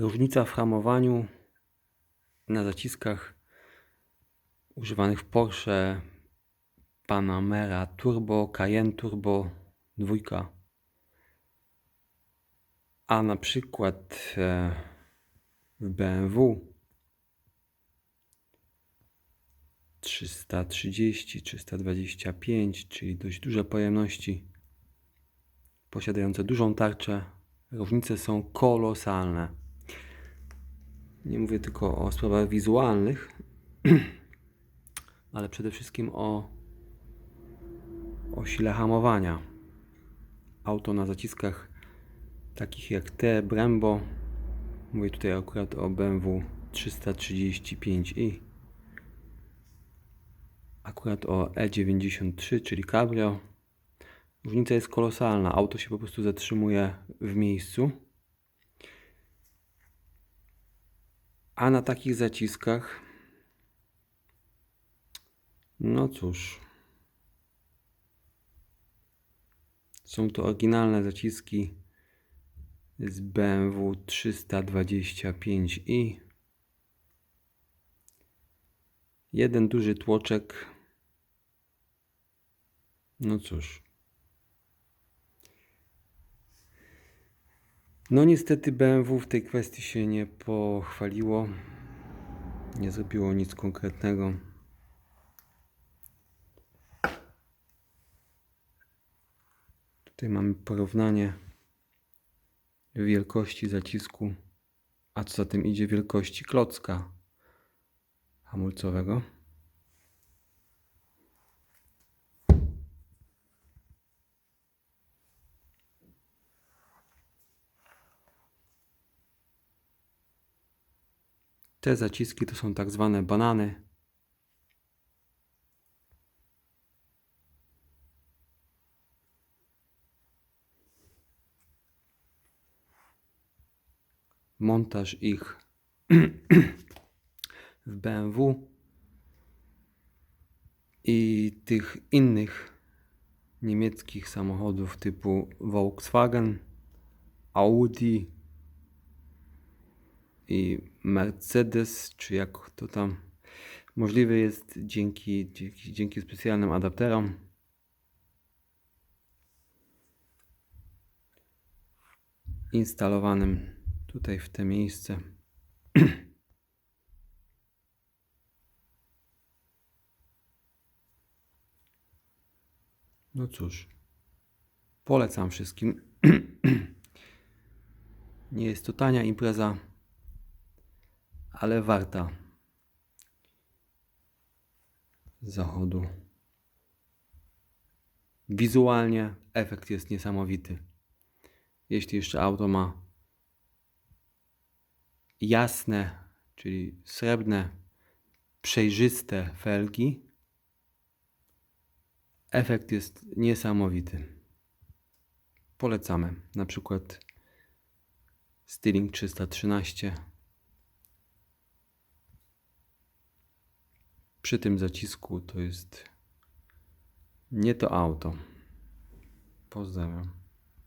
Różnica w hamowaniu na zaciskach używanych w Porsche Panamera Turbo, Cayenne Turbo dwójka, a na przykład e, w BMW 330, 325, czyli dość duże pojemności, posiadające dużą tarczę, różnice są kolosalne. Nie mówię tylko o sprawach wizualnych, ale przede wszystkim o, o sile hamowania. Auto na zaciskach takich jak te Brembo, mówię tutaj akurat o BMW 335i, akurat o E93, czyli Cabrio. Różnica jest kolosalna. Auto się po prostu zatrzymuje w miejscu. A na takich zaciskach, no cóż, są to oryginalne zaciski z BMW 325i. Jeden duży tłoczek. No cóż. No niestety BMW w tej kwestii się nie pochwaliło. Nie zrobiło nic konkretnego. Tutaj mamy porównanie wielkości zacisku, a co za tym idzie wielkości klocka hamulcowego. Te zaciski to są tak zwane banany. Montaż ich w BMW i tych innych niemieckich samochodów typu Volkswagen, Audi i Mercedes, czy jak to tam możliwe jest dzięki, dzięki, dzięki specjalnym adapterom. instalowanym tutaj w te miejsce. No cóż, polecam wszystkim. Nie jest to tania impreza, ale warta zachodu. Wizualnie efekt jest niesamowity. Jeśli jeszcze auto ma jasne, czyli srebrne, przejrzyste felgi, efekt jest niesamowity. Polecamy. Na przykład Styling 313. Przy tym zacisku to jest nie to auto. Pozdrawiam.